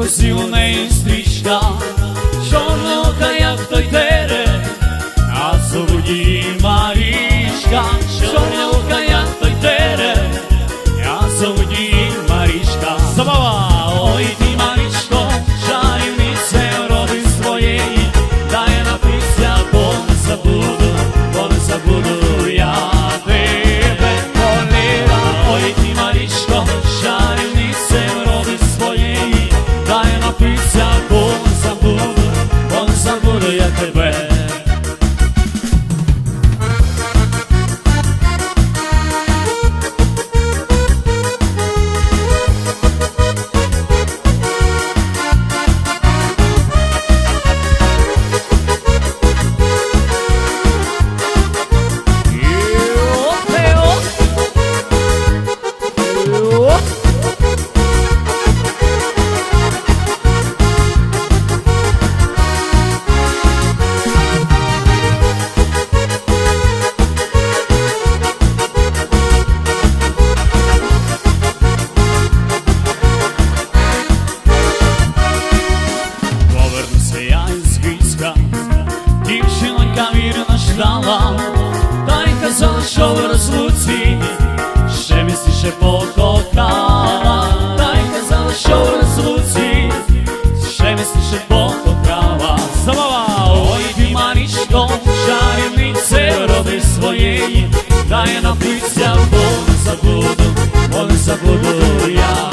косі у неї стрічка, чорного як той дерев, а солодім. розлуці, ще місніше покохала, та й казала, що в розлуці, ще місніше покохала, Забава! Ой, ти марічко, чарівнице роди своєї, дай напитися, бо не забуду, бо не забуду я.